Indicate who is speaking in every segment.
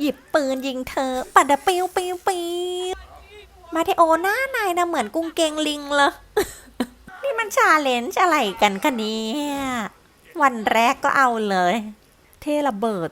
Speaker 1: หยิบปืนยิงเธอ ปัดดะปิวปิวปิวมาเทโอหน้านายนะเหมือนกุ้งเกงลิงเลยนี่มันชาเลนจ์อะไรกันคะเนี่ยวันแรกก็เอาเลย เทระเบิด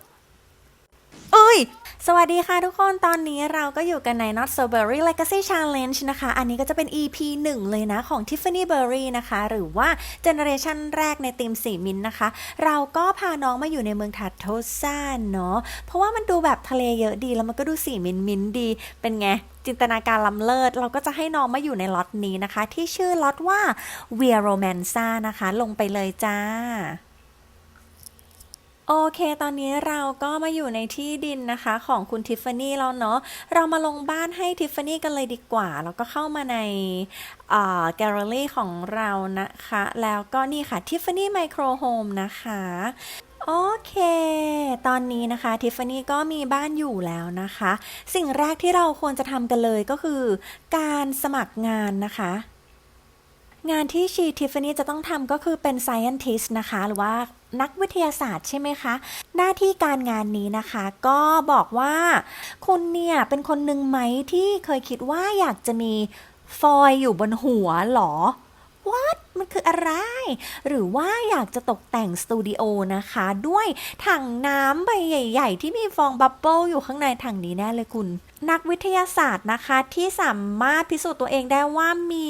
Speaker 1: เอ้ย สวัสดีค่ะทุกคนตอนนี้เราก็อยู่กันใน Not So Berry Legacy Challenge นะคะ อันนี้ก็จะเป็น EP 1 เลยนะของ Tiffany Berry นะคะ หรือว่าเจเนอเรชันแรกในทีมสีมินนะคะ เราก็พาน้องมาอยู่ในเมืองทัตโทซ่าเนาะเพราะว่ามันดูแบบทะเลเยอะดีแล้วมันก็ดูสีมินมินท์ดี เป็นไงจินตนาการล้ำเลิศ เราก็จะให้น้องมาอยู่ในล็อตนี้นะคะ ที่ชื่อล็อตว่า Via Romanza นะคะ ลงไปเลยจ้า โอเค ตอนนี้เราก็มาอยู่ในที่ดินนะคะของคุณทิฟฟานี่แล้วเนาะ เรามาลงบ้านให้ทิฟฟานี่กันเลยดีกว่า แล้วก็เข้ามาในแกลเลอรี่ของเรานะคะ แล้วก็นี่ค่ะ Tiffany Micro Home นะคะ โอเค ตอนนี้นะคะทิฟฟานี่ก็มีบ้านอยู่แล้วนะคะ สิ่งแรกที่เราควรจะทำกันเลยก็คือ การสมัครงานนะคะ งานที่ชีทิฟฟานี่จะต้องทำก็คือเป็น scientist นะคะ หรือว่านักวิทยาศาสตร์ใช่ไหมคะ หน้าที่การงานนี้นะคะ ก็บอกว่าคุณเนี่ย เป็นคนหนึ่งไหมที่เคยคิดว่าอยากจะมีฟอยอยู่บนหัวหรอ What มันคืออะไร หรือว่าอยากจะตกแต่งสตูดิโอนะคะ ด้วยถังน้ำใบใหญ่ ๆ ที่มีฟองบับเบิลอยู่ข้างในถังนี้แน่เลยคุณ นักวิทยาศาสตร์นะคะที่สามารถพิสูจน์ตัวเองได้ว่ามี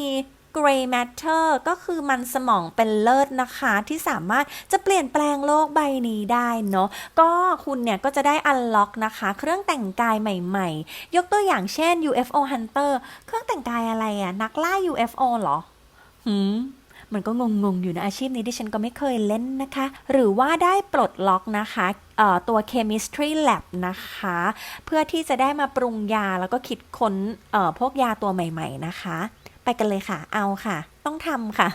Speaker 1: Gray Matter ก็คือมันสมองเป็นเลิศนะคะ ที่สามารถจะเปลี่ยนแปลงโลกใบนี้ได้เนาะก็คุณเนี่ยก็จะได้ unlock นะคะ เครื่องแต่งกายใหม่ๆ ยกตัวอย่างเช่น UFO Hunter เครื่องแต่งกายอะไรอะนักล่า UFO เหรอหืมมันก็งงๆ อยู่นะ อาชีพนี้ที่ฉันก็ไม่เคยเล่นนะคะ หรือว่าได้ปลดล็อกนะคะตัว chemistry lab นะคะ เพื่อที่จะได้มาปรุงยาแล้วก็คิดค้นพวกยาตัวใหม่ ๆ นะคะ ไปกันเลยค่ะ เอาค่ะ ต้องทำค่ะ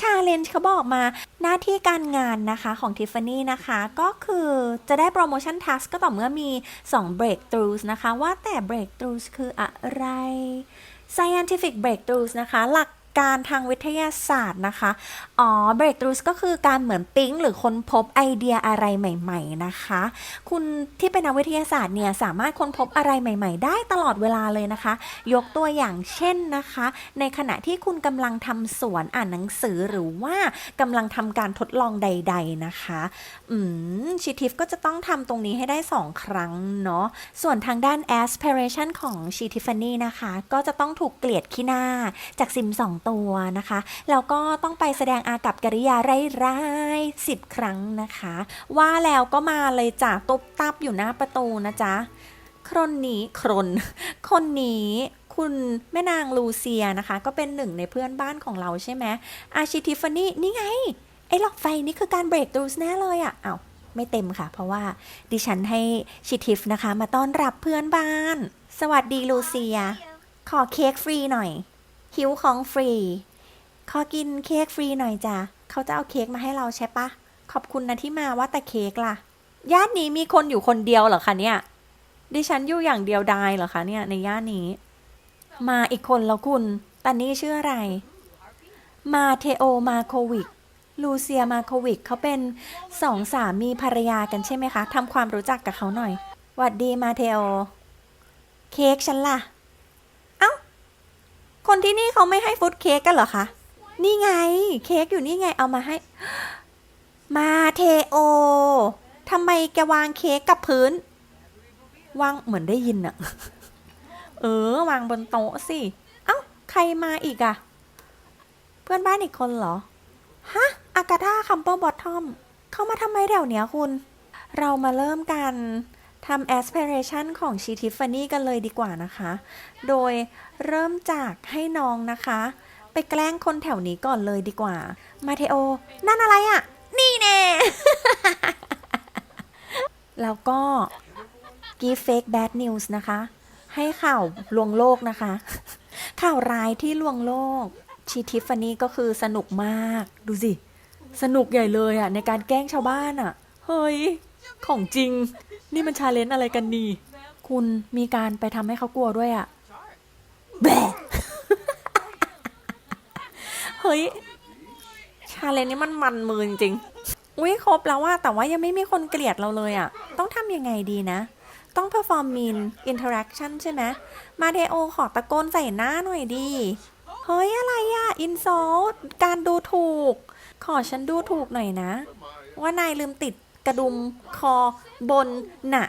Speaker 1: ชาเลนจ์เขาบอกมาหน้าที่การงานนะคะของ Tiffany นะคะ ก็คือจะได้โปรโมชั่นทัสก็ต่อเมื่อมี 2 breakthroughs นะคะ ว่าแต่ breakthroughs คืออะไร scientific breakthroughs นะคะ หลัก การทางวิทยาศาสตร์นะคะ อ๋อ breakthroughs ก็คือการเหมือนปิ๊งหรือค้นพบไอเดียอะไรใหม่ๆนะคะ คุณที่เป็นนักวิทยาศาสตร์เนี่ยสามารถค้นพบอะไรใหม่ ๆ ได้ตลอดเวลาเลยนะคะ ยกตัวอย่างเช่นนะคะ ในขณะที่คุณกำลังทำสวนอ่านหนังสือหรือว่ากำลังทำการทดลองใด ๆนะคะ อืมชิทิฟก็จะต้องทำตรงนี้ให้ได้ 2 ครั้งเนาะ ส่วนทางด้าน aspiration ของชีทิฟานี่นะคะ ก็จะต้องถูกเกลียดขี้หน้าจากซิม2ตัวนะคะแล้วก็ต้องไปแสดงอากับกิริยาร้ายๆสิบครั้งนะคะ ว่าแล้วก็มาเลยจ้ะตบตับอยู่หน้าประตูนะจ๊ะคนนี้ครนคนนี้คุณแม่นางลูเซียนะคะ ก็เป็นหนึ่งในเพื่อนบ้านของเราใช่ไหมอาชิทิฟานี่นี่ไง ไอ้หลอกไฟนี่คือการเบรก t รูสแน่เลยอะ่ะอ้าวไม่เต็มค่ะ เพราะว่าดิฉันให้ชิทิฟนะคะ มาต้อนรับเพื่อนบ้าน สวัสดีลูเซีย ขอเค้กฟรีหน่อย หิวของฟรี ขอกินเค้กฟรีหน่อยจ้ะเขาจะเอาเค้กมาให้เราใช่ปะ ขอบคุณนะที่มาว่าแต่เค้กล่ะ ย่านนี้มีคนอยู่คนเดียวเหรอคะเนี่ย ดิฉันอยู่อย่างเดียวดายเหรอคะเนี่ยในย่านนี้ มาอีกคนแล้วคุณแต่นี่ชื่ออะไร มาเทโอมาโควิกลูเซียมาโควิกเขาเป็นสองสามีภรรยากันใช่ไหมคะทำความรู้จักกับเขาหน่อยหวัดดีมาเทโอ เค้กฉันล่ะ ที่นี่เขาไม่ให้ฟุตเค้กกันเหรอคะ นี่ไง เค้กอยู่นี่ไงเอามาให้ มาเทโอทำไมแกวางเค้กกับพื้น วางเหมือนได้ยินอะเออ วางบนโต๊ะสิ เอ้า ใครมาอีกอะเพื่อนบ้านอีกคนเหรอ ฮะ อากาธาคัมเปอร์บอททอม เข้ามาทำไมแถวเนี้ยคุณ เรามาเริ่มกัน ทำ aspiration ของชีทิฟฟานี่กันเลยดีกว่านะคะ โดยเริ่มจากให้น้องนะคะ ไปแกล้งคนแถวนี้ก่อนเลยดีกว่า มาเทโอ นั่นอะไรอะ่ะ นี่แน่ แล้วก็ give fake bad news นะคะ ให้ข่าวลวงโลกนะคะ ข่าวร้ายที่ลวงโลก ชีทิฟฟานี่ก็คือสนุกมาก ดูสิ สนุกใหญ่เลยอะ่ะ ในการแกล้งชาวบ้านอะ่ะ เฮ้ย ของจริง นี่มันชาเลนจ์อะไรกันนี่ คุณมีการไปทำให้เขากลัวด้วยอะ่ะแบะเฮ้ย ชาเลนจ์นี้มันมันมือจริงๆอุ้ยครบแล้วว่าแต่ว่ายังไม่มีคนเกลียดเราเลยอะ่ะต้องทำยังไงดีนะ ต้อง perform mean interaction ใช่ไหมมาเทโอขอตะโกนใส่หน้าหน่อยดี เฮ้ย อะไรอะ insult การดูถูก ขอฉันดูถูกหน่อยนะ ว่านายลืมติด กระดุมคอบนหนะ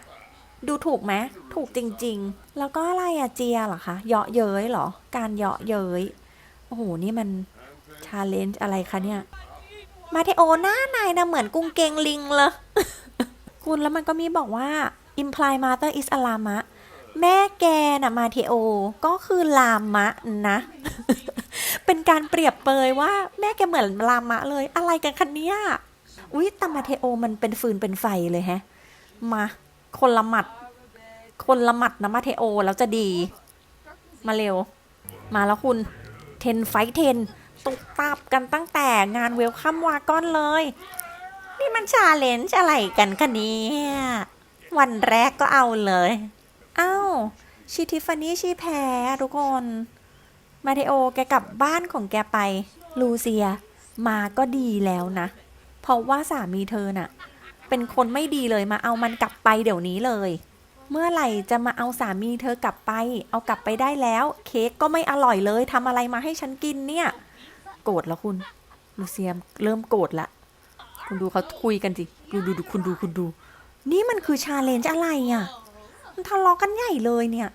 Speaker 1: ดูถูกไหมถูกจริง ๆ แล้วก็อะไรอะเจียเหรอคะเยาะเย้ยเหรอ การเยาะเย้ยโอ้โหนี่มันชาเลนจ์อะไรคะเนี่ย มาเทโอหน้านายนะเหมือนกุ้งเกงลิงเลยคุณแล้วมันก็มีบอกว่า imply mother is a lama แม่แกน่ะมาเทโอ ก็คือลามะนะ เป็นการเปรียบเปยว่า แม่แกเหมือนลามะเลย อะไรกันคะเนี่ย อุ๊ยต่มาเทโอมันเป็นฟืนเป็นไฟเลยแฮะ มา คนละหมัด คนละหมัดนะมาเทโอแล้วจะดี มาเร็ว มาแล้วคุณเทนไฟเทนตุกตับกันตั้งแต่งานเวลคัมวาก้อนเลย นี่มันชาเลนจ์อะไรกันคะเนี่ยวันแรกก็เอาเลยเอ้าชีทิฟานี่ชีแพ้ทุกคน มาเทโอแกกลับบ้านของแกไป ลูเซีย มาก็ดีแล้วนะ เพราะว่าสามีเธอน่ะ เป็นคนไม่ดีเลยมาเอามันกลับไปเดี๋ยวนี้เลย เมื่อไหร่จะมาเอาสามีเธอกลับไป เอากลับไปได้แล้ว เค้กก็ไม่อร่อยเลยทำอะไรมาให้ฉันกินเนี่ย โกรธแล้วคุณลูเซียมเริ่มโกรธละ คุณดูเขาคุยกันสิดูดูดูคุณดูคุณดู นี่มันคือชาเลนจ์อะไรอะมันทะเลาะกันใหญ่เลยเนี่ย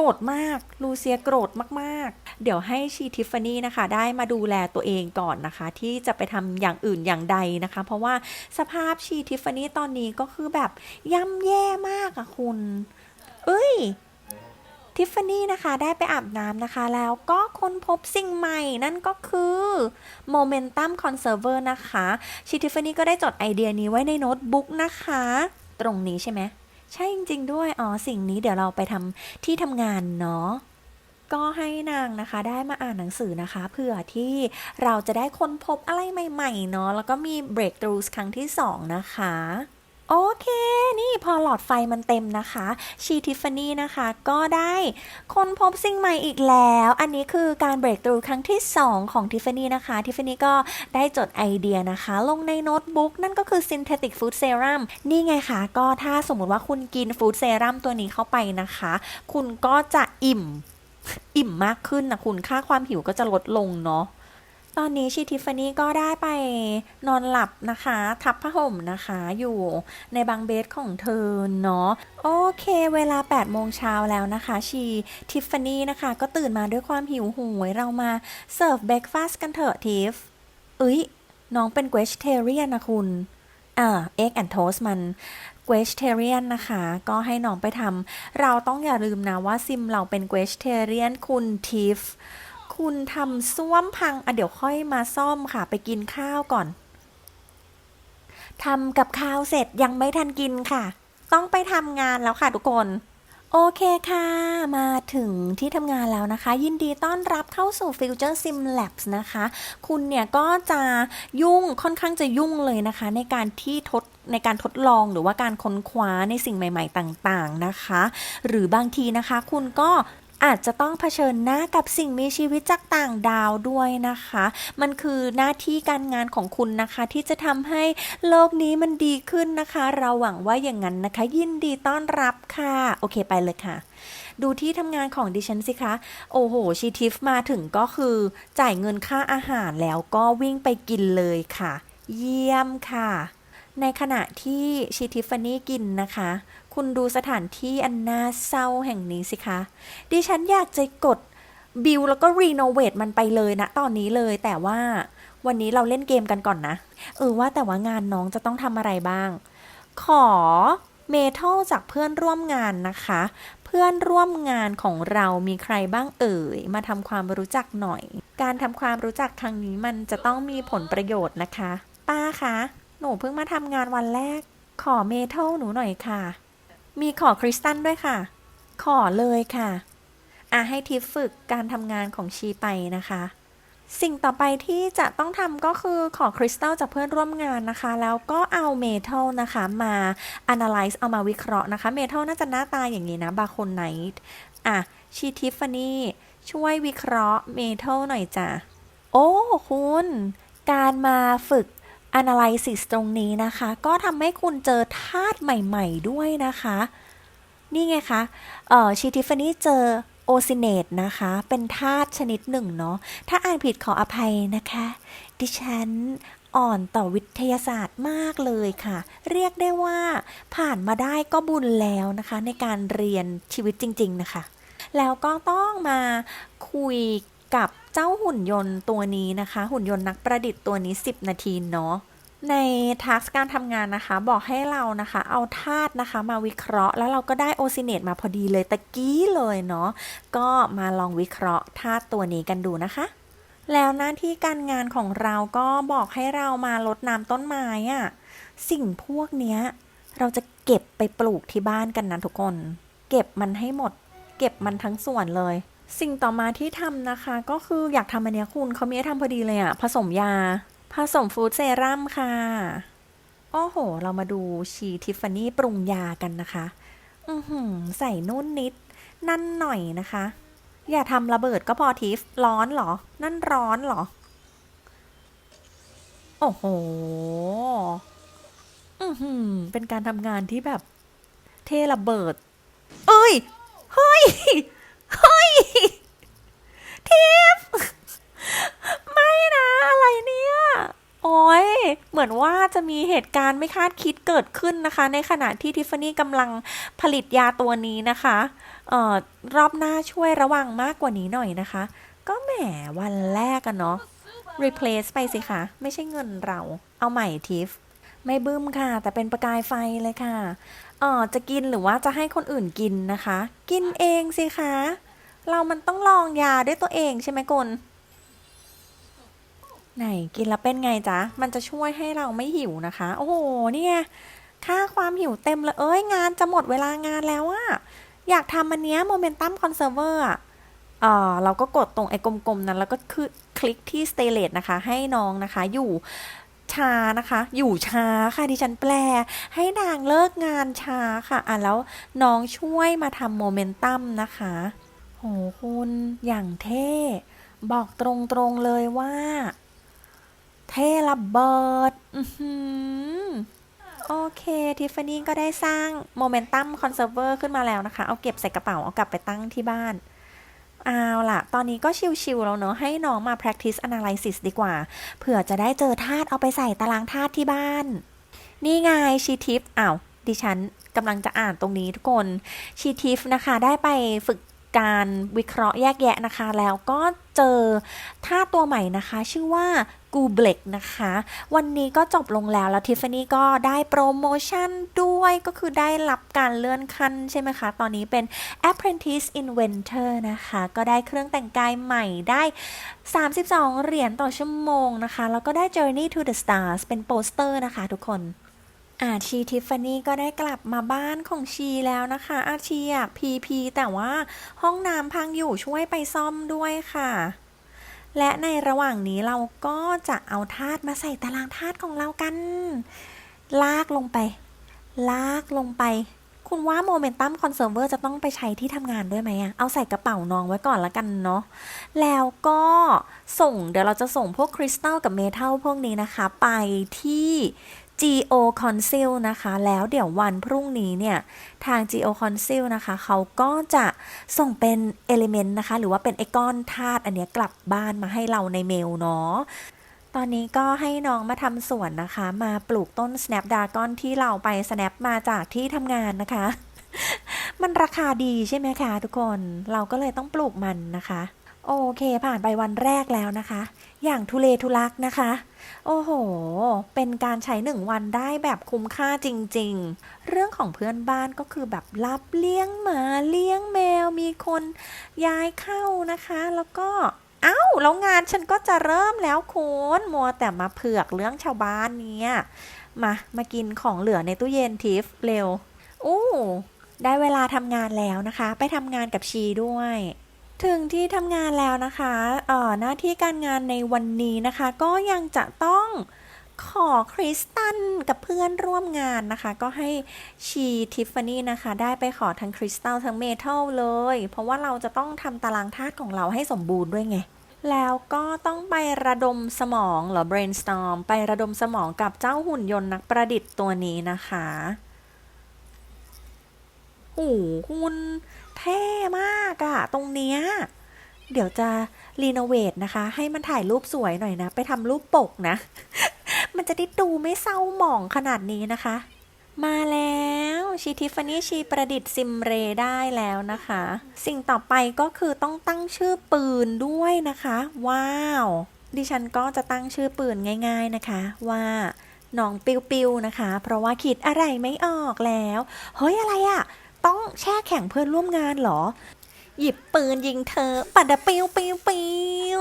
Speaker 1: กรธมากลูเซียโกรธมากๆ เดี๋ยวให้ชีทิฟฟานี่นะคะ ได้มาดูแลตัวเองก่อนนะคะ ที่จะไปทำอย่างอื่นอย่างใดนะคะ เพราะว่าสภาพชีทิฟฟานี่ตอนนี้ก็คือแบบย่ำแย่มากอะคุณ เอ้ยทิฟฟานี่นะคะได้ไปอาบน้ำนะคะ แล้วก็ค้นพบสิ่งใหม่นั่นก็คือ Momentum Conserver นะคะชิทิฟฟานี่ก็ได้จดไอเดียนี้ไว้ในโน้ตบุ๊กนะคะ ตรงนี้ใช่ไหม ใช่จริง ๆ ด้วย อ๋อ สิ่งนี้เดี๋ยวเราไปทำที่ทำงานเนาะก็ให้นางนะคะได้มาอ่านหนังสือนะคะเพื่อที่เราจะได้ค้นพบอะไรใหม่ ๆ เนาะแล้วก็มี breakthroughs ครั้งที่ 2 นะคะ โอเค นี่พอหลอดไฟมันเต็มนะคะ ชีทิฟฟานี่นะคะ ก็ได้ค้นพบสิ่งใหม่อีกแล้ว อันนี้คือการ breakthrough ครั้งที่ 2 ของทิฟฟานี่นะคะ ทิฟฟานี่ก็ได้จดไอเดียนะคะ ลงในโน้ตบุ๊กนั่นก็คือ synthetic food serum นี่ไงคะ ก็ถ้าสมมติว่าคุณกิน food serum ตัวนี้เข้าไปนะคะ คุณก็จะอิ่ม อิ่มมากขึ้นนะคุณค่าความหิวก็จะลดลงเนาะ ตอนนี้ชิทิฟฟานี่ก็ได้ไปนอนหลับนะคะ ทับผ้าห่มนะคะอยู่ในบางเบสของเธอเนาะโอเค เวลา8โมงเช้าแล้วนะคะ ชีทิฟฟานี่นะคะ ก็ตื่นมาด้วยความหิวโหยเรามาเสิร์ฟเบรกฟาสต์กันเถอะทิฟเอ้ยน้องเป็นเกวชเทเรียนนะคุณอ่าเอ็กแอนโทสมันเวชเทเรียนนะคะ ก็ให้น้องไปทำเราต้องอย่าลืมนะว่าซิมเราเป็นเวชเทเรียนคุณทิฟ คุณทำส้วมพังอะเดี๋ยวค่อยมาซ่อมค่ะ ไปกินข้าวก่อนทำกับข้าวเสร็จยังไม่ทันกินค่ะ ต้องไปทำงานแล้วค่ะทุกคน โอเคค่ะ มาถึงที่ทำงานแล้วนะคะ ยินดีต้อนรับเข้าสู่ Future Sim Labs นะคะ คุณเนี่ยก็จะยุ่งค่อนข้างจะยุ่งเลยนะคะ ในการที่ทดในการทดลองหรือว่าการค้นคว้าในสิ่งใหม่ ๆ ต่าง ๆ นะคะ หรือบางทีนะคะ คุณก็ อาจจะต้องเผชิญหน้ากับสิ่งมีชีวิตจากต่างดาวด้วยนะคะ มันคือหน้าที่การงานของคุณนะคะ ที่จะทำให้โลกนี้มันดีขึ้นนะคะ เราหวังว่าอย่างนั้นนะคะ ยินดีต้อนรับค่ะ โอเคไปเลยค่ะดูที่ทำงานของดิฉันสิคะ โอ้โห ชีทิฟมาถึงก็คือจ่ายเงินค่าอาหารแล้วก็วิ่งไปกินเลยค่ะ เยี่ยมค่ะ ในขณะที่ชีทิฟฟานี่กินนะคะ คุณดูสถานที่อันน่าเศร้าแห่งนี้สิคะ ดิฉันอยากจะกดบิลแล้วก็รีโนเวทมันไปเลยนะตอนนี้เลย แต่ว่าวันนี้เราเล่นเกมกันก่อนนะ เออว่าแต่ว่างานน้องจะต้องทำอะไรบ้าง ขอเมทัลจากเพื่อนร่วมงานนะคะ เพื่อนร่วมงานของเรามีใครบ้างเอ่ย มาทำความรู้จักหน่อย การทำความรู้จักครั้งนี้มันจะต้องมีผลประโยชน์นะคะ ป้าคะ หนูเพิ่งมาทำงานวันแรก ขอเมทัลหนูหน่อยค่ะ มีขอคริสตัลด้วยค่ะ ขอเลยค่ะอะให้ทิฟฝึกการทำงานของชีไปนะคะ สิ่งต่อไปที่จะต้องทำก็คือขอคริสตัลจากเพื่อนร่วมงานนะคะ แล้วก็เอาเมทัลนะคะมา analyze เอามาวิเคราะห์นะคะ เมทัลน่าจะหน้าตาอย่างนี้นะบาโคนไนท์อะชีทิฟฟานี่ช่วยวิเคราะห์เมทัลหน่อยจ้ะ โอ้ คุณ การมาฝึก analysis ตรงนี้นะคะ ก็ทำให้คุณเจอธาตุใหม่ๆด้วยนะคะ นี่ไงคะเอ่อชีทิฟานี่เจอโอซิเนตนะคะ เป็นธาตุชนิดหนึ่งเนาะถ้าอ่านผิดขออภัยนะคะ ดิฉันอ่อนต่อวิทยาศาสตร์มากเลยค่ะ เรียกได้ว่าผ่านมาได้ก็บุญแล้วนะคะ ในการเรียนชีวิตจริง ๆ นะคะ แล้วก็ต้องมาคุย กับเจ้าหุ่นยนต์ตัวนี้นะคะ หุ่นยนต์นักประดิษฐ์ตัวนี้ 10 นาทีเนาะในทักษการทำงานนะคะ บอกให้เรานะคะ เอาธาตุนะคะ มาวิเคราะห์ แล้วเราก็ได้โอซิเนตมาพอดีเลยตะกี้เลยเนาะก็มาลองวิเคราะห์ธาตุตัวนี้กันดูนะคะ แล้วหน้าที่การงานของเราก็บอกให้เรามารดน้ำต้นไม้อะสิ่งพวกเนี้ย เราจะเก็บไปปลูกที่บ้านกันนะทุกคน เก็บมันให้หมด เก็บมันทั้งส่วนเลย สิ่งต่อมาที่ทำนะคะ ก็คืออยากทำอันเนี้ยคุณเขามีให้ทำพอดีเลยอะผสมยา ผสมฟูดเซรั่มค่ะ โอ้โห เรามาดูชีทิฟฟานี่ปรุงยากันนะคะ อือหือใส่นู่นนิด นั่นหน่อยนะคะ อย่าทำระเบิดก็พอทิฟ ร้อนเหรอ นั่นร้อนเหรอ โอ้โห อือหือเป็นการทำงานที่แบบ เทระเบิด เอ้ย เฮ้ย เฮ้ยทิฟไม่นะอะไรเนี่ย โอ้ยเหมือนว่าจะมีเหตุการณ์ไม่คาดคิดเกิดขึ้นนะคะ ในขณะที่ทิฟฟานี่กำลังผลิตยาตัวนี้นะคะเอ่อรอบหน้าช่วยระวังมากกว่านี้หน่อยนะคะ ก็แหมวันแรกอะเนาะ replace ไปสิคะ ไม่ใช่เงินเรา เอาใหม่ทิฟ ไม่บึ้มค่ะ แต่เป็นประกายไฟเลยค่ะ เออจะกินหรือว่าจะให้คนอื่นกินนะคะ กินเองสิคะ เรามันต้องลองยาด้วยตัวเองใช่ไหมกุลไหนกินแล้วเป็นไงจ๊ะ มันจะช่วยให้เราไม่หิวนะคะ โอ้โหเนี่ยค่าความหิวเต็มเลยเอ้ยงานจะหมดเวลางานแล้วอะอยากทำอันเนี้ยโมเมนตัมคอนเซิร์เวอร์อะเออเราก็กดตรงไอ้กลมๆนั้น แล้วก็คือคลิกที่สเตเลตนะคะ ให้น้องนะคะอยู่ ช้านะคะ อยู่ช้าค่ะดิฉันแปล ให้นางเลิกงานช้าค่ะ อะแล้วน้องช่วยมาทำโมเมนตัมนะคะ โหคุณอย่างเท่ บอกตรงๆเลยว่า เท่ระเบิดโอเค ทิฟฟานี่ก็ได้สร้างโมเมนตัมคอนเซิร์ฟเวอร์ขึ้นมาแล้วนะคะ เอาเก็บใส่กระเป๋า เอากลับไปตั้งที่บ้าน เอาล่ะ ตอนนี้ก็ชิวๆแล้วเนาะ ให้น้องมา practice analysis ดีกว่า เผื่อจะได้เจอธาตุเอาไปใส่ตารางธาตุที่บ้าน นี่ไงชีทิฟอ้าว ดิฉันกำลังจะอ่านตรงนี้ทุกคน ชีทิฟนะคะ ได้ไปฝึก การวิเคราะห์แยกแยะนะคะ แล้วก็เจอท่าตัวใหม่นะคะ ชื่อว่ากูเบล็กนะคะ วันนี้ก็จบลงแล้วแล้วทิฟฟานี่ก็ได้โปรโมชั่นด้วยก็คือได้รับการเลื่อนขั้นใช่ไหมคะ ตอนนี้เป็น apprentice inventor นะคะ ก็ได้เครื่องแต่งกายใหม่ได้ 32 เหรียญต่อชั่วโมงนะคะ แล้วก็ได้ journey to the stars เป็นโปสเตอร์นะคะทุกคน อาชีทิฟฟานี่ก็ได้กลับมาบ้านของชีแล้วนะคะ อาชีอยากพีพีแต่ว่าห้องน้ำพังอยู่ช่วยไปซ่อมด้วยค่ะ และในระหว่างนี้เราก็จะเอาธาตุมาใส่ตารางธาตุของเรากัน ลากลงไป ลากลงไป คุณว่าโมเมนตัมคอนเซิร์ฟเวอร์จะต้องไปใช้ที่ทำงานด้วยไหมอะเอาใส่กระเป๋าน้องไว้ก่อนละกันเนาะแล้วก็ส่งเดี๋ยวเราจะส่งพวกคริสตัลกับเมทัลพวกนี้นะคะ ไปที่ GO Council นะคะ แล้วเดี๋ยววันพรุ่งนี้เนี่ย ทาง GO Council นะคะ เขาก็จะส่งเป็น Element นะคะ หรือว่าเป็นไอก้อนธาตุอันเนี้ยกลับบ้านมาให้เราในเมลเนาะตอนนี้ก็ให้น้องมาทำสวนนะคะ มาปลูกต้น Snapdragon ที่เราไป snap มาจากที่ทำงานนะคะ มันราคาดีใช่ไหมคะทุกคน เราก็เลยต้องปลูกมันนะคะ โอเคผ่านไปวันแรกแล้วนะคะ อย่างทุเลทุลักนะคะ โอ้โห เป็นการใช้หนึ่งวันได้แบบคุ้มค่าจริง ๆ เรื่องของเพื่อนบ้านก็คือแบบรับเลี้ยงหมาเลี้ยงแมวมีคนย้ายเข้านะคะ แล้วก็เอ้าแล้วงานฉันก็จะเริ่มแล้วคุณมัวแต่มาเผือกเรื่องชาวบ้านเนี่ยมามากินของเหลือในตู้เย็นทิฟเร็วอู้ได้เวลาทำงานแล้วนะคะ ไปทำงานกับชีด้วย ถึงที่ทำงานแล้วนะคะเอ่อหน้าที่การงานในวันนี้นะคะ ก็ยังจะต้องขอคริสตันกับเพื่อนร่วมงานนะคะ ก็ให้ชีทิฟฟานี่นะคะ ได้ไปขอทั้งคริสตัลทั้งเมทัลเลย เพราะว่าเราจะต้องทำตารางธาตุของเราให้สมบูรณ์ด้วยไง แล้วก็ต้องไประดมสมองเหรอ brainstorm ไประดมสมองกับเจ้าหุ่นยนต์นักประดิษฐ์ตัวนี้นะคะโอ้โหคุณ เท่มากอะตรงเนี้ย เดี๋ยวจะรีโนเวทนะคะ ให้มันถ่ายรูปสวยหน่อยนะ ไปทำรูปปกนะ มันจะได้ดูไม่เศร้าหมองขนาดนี้นะคะ มาแล้วชีทิฟฟานี่ชีประดิษฐ์ซิมเรได้แล้วนะคะ สิ่งต่อไปก็คือต้องตั้งชื่อปืนด้วยนะคะ ว้าว ดิฉันก็จะตั้งชื่อปืนง่าย ๆนะคะ ว่าน้องปิวปิวนะคะ เพราะว่าคิดอะไรไม่ออกแล้ว เฮ้ยอะไรอะ ต้องแช่แข็งเพื่อนร่วมงานเหรอ หยิบปืนยิงเธอ ปัดดะปิวปิวปิว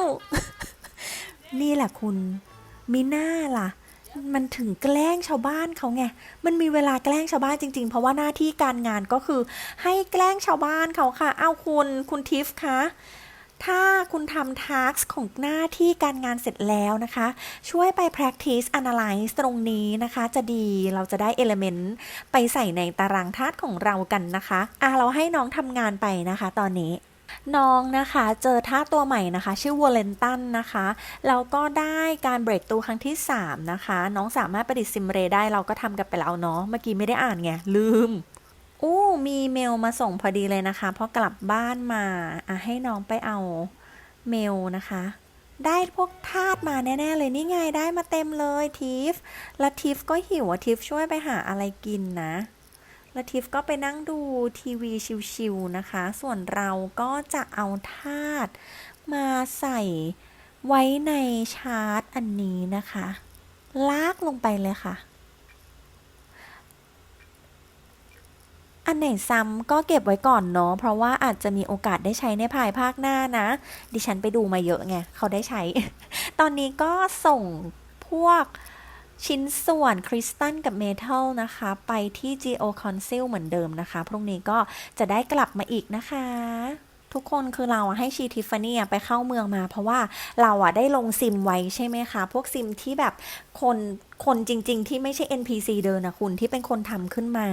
Speaker 1: นี่แหละคุณมิน่าล่ะ มันถึงแกล้งชาวบ้านเขาไง มันมีเวลาแกล้งชาวบ้านจริง ๆ เพราะว่าหน้าที่การงานก็คือ ให้แกล้งชาวบ้านเขาค่ะ เอาคุณ คุณทิฟคะ ถ้าคุณทำ task ของหน้าที่การงานเสร็จแล้วนะคะ ช่วยไป practice analyze ตรงนี้นะคะจะดีเราจะได้ element ไปใส่ในตารางธาตุของเรากันนะคะอะเราให้น้องทำงานไปนะคะตอนนี้น้องนะคะเจอท่าตัวใหม่นะคะ ชื่อวอลเลนตันนะคะแล้วก็ได้การเบรกตูครั้งที่ 3 นะคะ น้องสามารถประดิษฐ์ซิมเรย์ได้เราก็ทำกันไปแล้วเนาะเมื่อกี้ไม่ได้อ่านไงลืม อู้มีเมลมาส่งพอดีเลยนะคะเพราะกลับบ้านมาอะให้น้องไปเอาเมลนะคะ ได้พวกทาสมาแน่ ๆ เลยนี่ไงได้มาเต็มเลยทิฟแล้วทิฟก็หิวอะทิฟช่วยไปหาอะไรกินนะแล้วทิฟก็ไปนั่งดูทีวีชิวๆนะคะ ส่วนเราก็จะเอาธาตุมาใส่ไว้ในชาร์ตอันนี้นะคะ ลากลงไปเลยค่ะ อันไหนซ้ำก็เก็บไว้ก่อนเนาะเพราะว่าอาจจะมีโอกาสได้ใช้ในภายภาคหน้านะ ดิฉันไปดูมาเยอะไงเขาได้ใช้ ตอนนี้ก็ส่งพวกชิ้นส่วนคริสตัลกับเมทัลนะคะ ไปที่ Geo Council เหมือนเดิมนะคะ พรุ่งนี้ก็จะได้กลับมาอีกนะคะ ทุกคนคือเราให้ชีทิฟฟานี่ไปเข้าเมืองมา เพราะว่าเราอะได้ลงซิมไว้ใช่ไหมคะ พวกซิมที่แบบคน คนจริง ๆ ที่ไม่ใช่ NPC เดินนะคุณที่เป็นคนทำขึ้นมา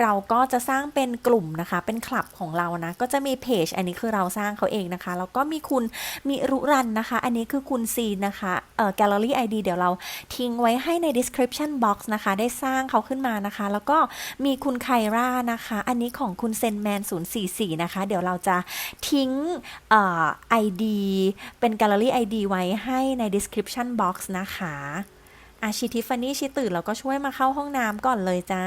Speaker 1: เราก็จะสร้างเป็นกลุ่มนะคะ เป็นคลับของเรานะ ก็จะมีเพจอันนี้คือเราสร้างเขาเองนะคะ แล้วก็มีคุณมิรุรันนะคะ อันนี้คือคุณซีนนะคะเอ่อ gallery ID เดี๋ยวเราทิ้งไว้ให้ใน description box นะคะ ได้สร้างเขาขึ้นมานะคะ แล้วก็มีคุณไคร่านะคะ อันนี้ของคุณเซนแมน044 นะคะ เดี๋ยวเราจะทิ้งเอ่อ ID เป็น gallery ID ไว้ให้ใน description box นะคะ อาชิทิฟานี่ชิตื่นแล้วก็ช่วยมาเข้าห้องน้ำก่อนเลยจ้า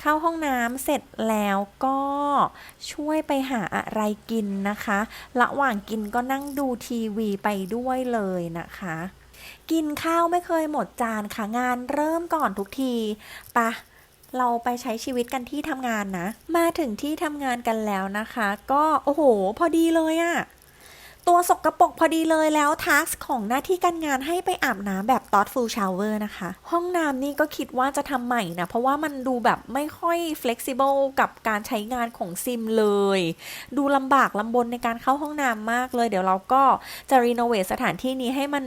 Speaker 1: เข้าห้องน้ำเสร็จแล้วก็ช่วยไปหาอะไรกินนะคะ ระหว่างกินก็นั่งดูทีวีไปด้วยเลยนะคะกินข้าวไม่เคยหมดจานค่ะงานเริ่มก่อนทุกทีปะเราไปใช้ชีวิตกันที่ทำงานนะ มาถึงที่ทำงานกันแล้วนะคะ ก็โอ้โห พอดีเลยอะ ตัวสกรปรกพอดีเลยแล้วทักของหน้าที่การงานให้ไปอาบน้ำแบบ thoughtful shower นะคะ ห้องน้ำนี่ก็คิดว่าจะทำใหม่นะ เพราะว่ามันดูแบบไม่ค่อย flexible กับการใช้งานของซิมเลย ดูลำบากลำบนในการเข้าห้องน้ำมากเลย เดี๋ยวเราก็จะรีโนเวทสถานที่นี้ให้มัน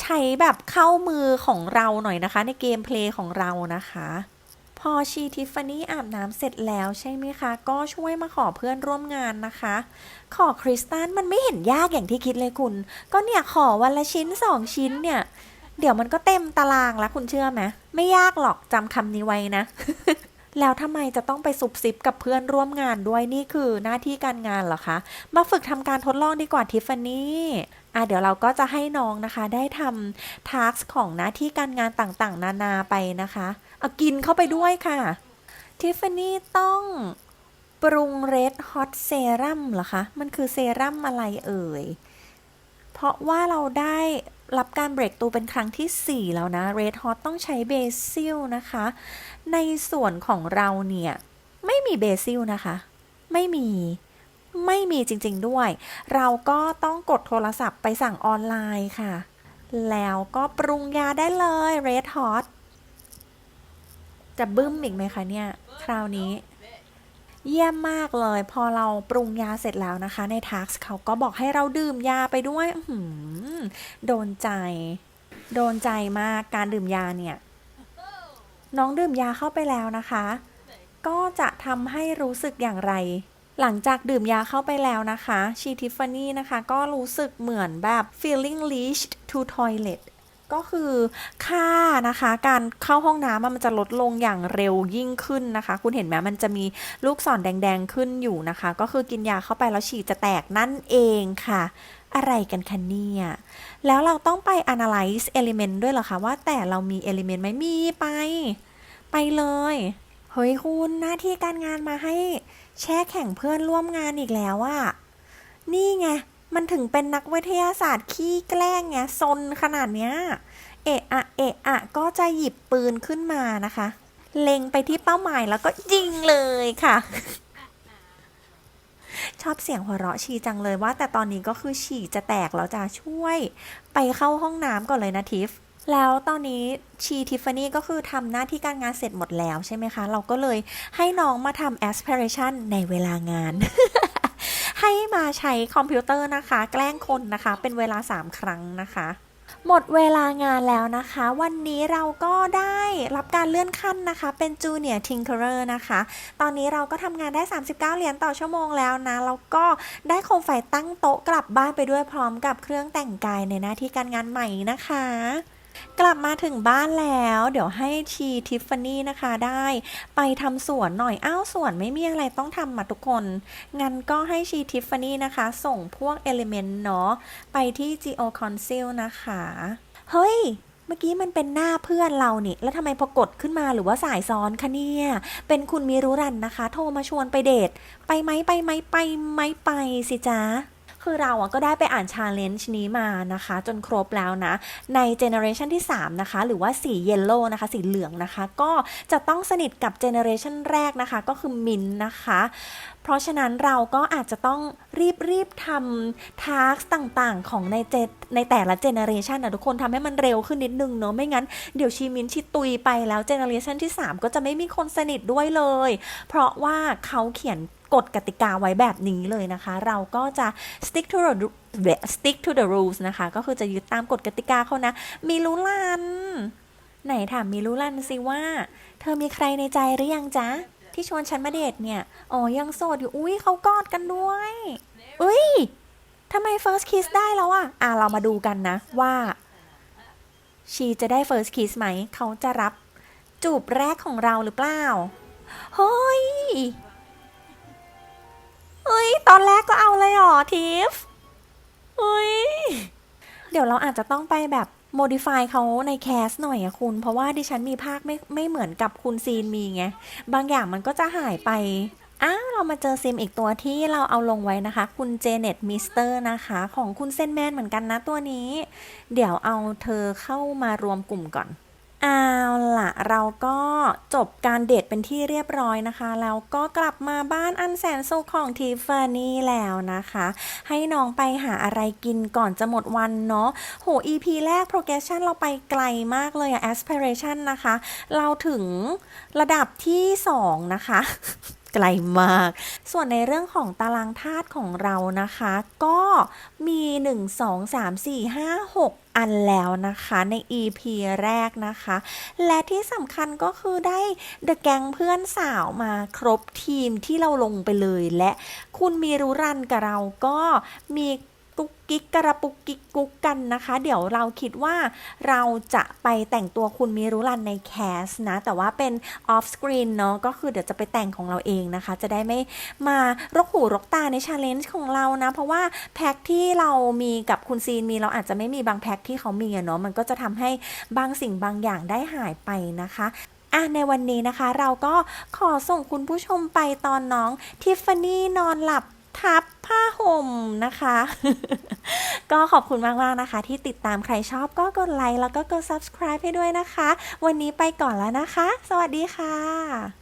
Speaker 1: ใช้แบบเข้ามือของเราหน่อยนะคะ ในเกมเพลย์ของเรานะคะ พอชีทิฟฟานี่อาบน้ำเสร็จแล้วใช่ไหมคะ ก็ช่วยมาขอเพื่อนร่วมงานนะคะ ขอคริสตัลมันไม่เห็นยากอย่างที่คิดเลยคุณ ก็เนี่ยขอวันละชิ้นสองชิ้นเนี่ย เดี๋ยวมันก็เต็มตารางแล้วคุณเชื่อไหมไม่ยากหรอกจำคำนี้ไว้นะแล้วทำไมจะต้องไปซุบซิบกับเพื่อนร่วมงานด้วยนี่คือหน้าที่การงานเหรอคะ มาฝึกทำการทดลองดีกว่าทิฟฟานี่ อะเดี๋ยวเราก็จะให้น้องนะคะได้ทำทาร์กของหน้าที่การงานต่างๆ นานาไปนะคะเอากินเข้าไปด้วยค่ะทิฟฟานี่ต้องปรุงเรดฮอตเซรั่มเหรอคะ มันคือเซรั่มอะไรเอ่ย เพราะว่าเราได้รับการเบรกตัวเป็นครั้งที่ 4 แล้วนะเรดฮอตต้องใช้เบซิลนะคะ ในส่วนของเราเนี่ย ไม่มีเบซิลนะคะ ไม่มี ไม่มีจริงๆด้วย เราก็ต้องกดโทรศัพท์ไปสั่งออนไลน์ค่ะ แล้วก็ปรุงยาได้เลยเรดฮอตจะบึ้มอีกไหมคะเนี่ย คราวนี้ เยี่ยมมากเลย พอเราปรุงยาเสร็จแล้วนะคะ ในทักส์เขาก็บอกให้เราดื่มยาไปด้วยโดนใจ โดนใจมากการดื่มยาเนี่ย น้องดื่มยาเข้าไปแล้วนะคะ ก็จะทำให้รู้สึกอย่างไร หลังจากดื่มยาเข้าไปแล้วนะคะ ชีทิฟฟานี่นะคะ ก็รู้สึกเหมือนแบบ feeling leashed to toilet ก็คือค่านะคะ การเข้าห้องน้ำมันจะลดลงอย่างเร็วยิ่งขึ้นนะคะ คุณเห็นไหมมันจะมีลูกศรแดงๆขึ้นอยู่นะคะ ก็คือกินยาเข้าไปแล้วฉี่จะแตกนั่นเองค่ะอะไรกันคะเนี่ย แล้วเราต้องไป analyze element ด้วยเหรอคะ ว่าแต่เรามี element ไหมมีไป ไปเลย เฮ้ยคุณหน้าที่การงานมาให้ แช่แข่งเพื่อนร่วมงานอีกแล้วอะนี่ไง มันถึงเป็นนักวิทยาศาสตร์ขี้แกล้งไงซนขนาดเนี้ย เอะอะเอะอะก็จะหยิบปืนขึ้นมานะคะ เล็งไปที่เป้าหมายแล้วก็ยิงเลยค่ะ ชอบเสียงหัวเราะชีจังเลยว่า แต่ตอนนี้ก็คือฉี่จะแตกแล้วจะช่วย ไปเข้าห้องน้ำก่อนเลยนะทิฟ แล้วตอนนี้ชีทิฟฟานี่ก็คือทำหน้าที่การงานเสร็จหมดแล้วใช่ไหมคะ เราก็เลยให้น้องมาทำ aspiration ในเวลางาน ให้มาใช้คอมพิวเตอร์นะคะ แกล้งคนนะคะ เป็นเวลา 3 ครั้งนะคะหมดเวลางานแล้วนะคะ วันนี้เราก็ได้รับการเลื่อนขั้นนะคะ เป็น Junior Tinkerer นะคะ ตอนนี้เราก็ทำงานได้ 39 เหรียญต่อชั่วโมงแล้วนะ แล้วก็ได้โคมไฟตั้งโต๊ะกลับบ้านไปด้วยพร้อมกับเครื่องแต่งกายในหน้าที่การงานใหม่นะคะ กลับมาถึงบ้านแล้ว เดี๋ยวให้ชีทิฟฟานี่นะคะได้ ไปทำสวนหน่อยอ้าวสวนไม่มีอะไรต้องทำมาทุกคน งั้นก็ให้ชีทิฟฟานี่นะคะ ส่งพวกเอลิเมนต์เนาะไปที่ Geo Conceal นะคะ เฮ้ยเมื่อกี้มันเป็นหน้าเพื่อนเรานี่ แล้วทำไมพอกดขึ้นมาหรือว่าสายซ้อนคะเนี่ย เป็นคุณมิรุรันนะคะ โทรมาชวนไปเดท ไปไหมไปไหมไปไหมไปสิจ๊ะ คือเราอะก็ได้ไปอ่านชาเลนจ์นี้มานะคะ จนครบแล้วนะ ในเจเนอเรชันที่ 3 นะคะ หรือว่าสีเยลโล่นะคะ สีเหลืองนะคะ ก็จะต้องสนิทกับเจเนอเรชันแรกนะคะ ก็คือมินนะคะ เพราะฉะนั้นเราก็อาจจะต้องรีบรีบทำทาร์กต่างๆ ของในเจในแต่ละเจเนอเรชันนะทุกคนทำให้มันเร็วขึ้นนิดนึงเนอะไม่งั้นเดี๋ยวชีมินชิตุยไปแล้วเจเนอเรชันที่ 3 ก็จะไม่มีคนสนิทด้วยเลย เพราะว่าเขาเขียน กฎกติกาไว้แบบนี้เลยนะคะ เราก็จะ stick to the stick to the rules นะคะ ก็คือจะยึดตามกฎกติกาเขานะ มีลุลัน ไหนถามมีลุลันสิว่า เธอมีใครในใจหรือยังจ๊ะ ที่ชวนฉันมาเดทเนี่ย อ๋อ ยังโสดอยู่ อุ้ยเขากอดกันด้วยอุ้ยทำไม first kiss ได้แล้วอะอะ เรามาดูกันนะว่าชีจะได้ first kiss ไหม เขาจะรับจูบแรกของเราหรือเปล่า เฮ้ย เฮ้ย ตอนแรกก็เอาเลยเหรอทิฟเฮ้ย เดี๋ยวเราอาจจะต้องไปแบบ modify เขาในแคสหน่อยอะคุณ เพราะว่าดิฉันมีภาคไม่ไม่เหมือนกับคุณซีนมีไง บางอย่างมันก็จะหายไป อ้าว เรามาเจอซิมอีกตัวที่เราเอาลงไว้นะคะ คุณเจเน็ตมิสเตอร์นะคะ ของคุณเซนแมนเหมือนกันนะตัวนี้ เดี๋ยวเอาเธอเข้ามารวมกลุ่มก่อน เอาล่ะเราก็จบการเดทเป็นที่เรียบร้อยนะคะ แล้วก็กลับมาบ้านอันแสนสุขของทิฟฟานี่แล้วนะคะ ให้น้องไปหาอะไรกินก่อนจะหมดวันเนาะโห EP แรก progression เราไปไกลมากเลยอะ aspiration นะคะ เราถึงระดับที่ 2 นะคะ ไกลมาก ส่วนในเรื่องของตารางธาตุของเรานะคะ ก็มี 1 2 3 4 5 6อันแล้วนะคะใน EP แรกนะคะ และที่สำคัญก็คือได้ The Gang เพื่อนสาวมาครบทีมที่เราลงไปเลย และคุณมีรุรันกับเราก็มี กุ๊กกิ๊กกระปุกกิ๊กกุ๊กกันนะคะ เดี๋ยวเราคิดว่าเราจะไปแต่งตัวคุณมีรุรันในแคสนะ แต่ว่าเป็นออฟสกรีนเนาะก็คือเดี๋ยวจะไปแต่งของเราเองนะคะ จะได้ไม่มารกหูรกตาในชาเลนจ์ของเรานะ เพราะว่าแพ็คที่เรามีกับคุณซีนมีเราอาจจะไม่มีบางแพ็คที่เขามีอะเนาะมันก็จะทำให้บางสิ่งบางอย่างได้หายไปนะคะอะในวันนี้นะคะเราก็ขอส่งคุณผู้ชมไปตอนน้องทิฟฟานี่นอนหลับ ทับผ้าห่มนะคะ ก็ขอบคุณมากๆนะคะ ที่ติดตามใครชอบก็กดไลค์แล้วก็กด subscribe ให้ด้วยนะคะ วันนี้ไปก่อนแล้วนะคะ สวัสดีค่ะ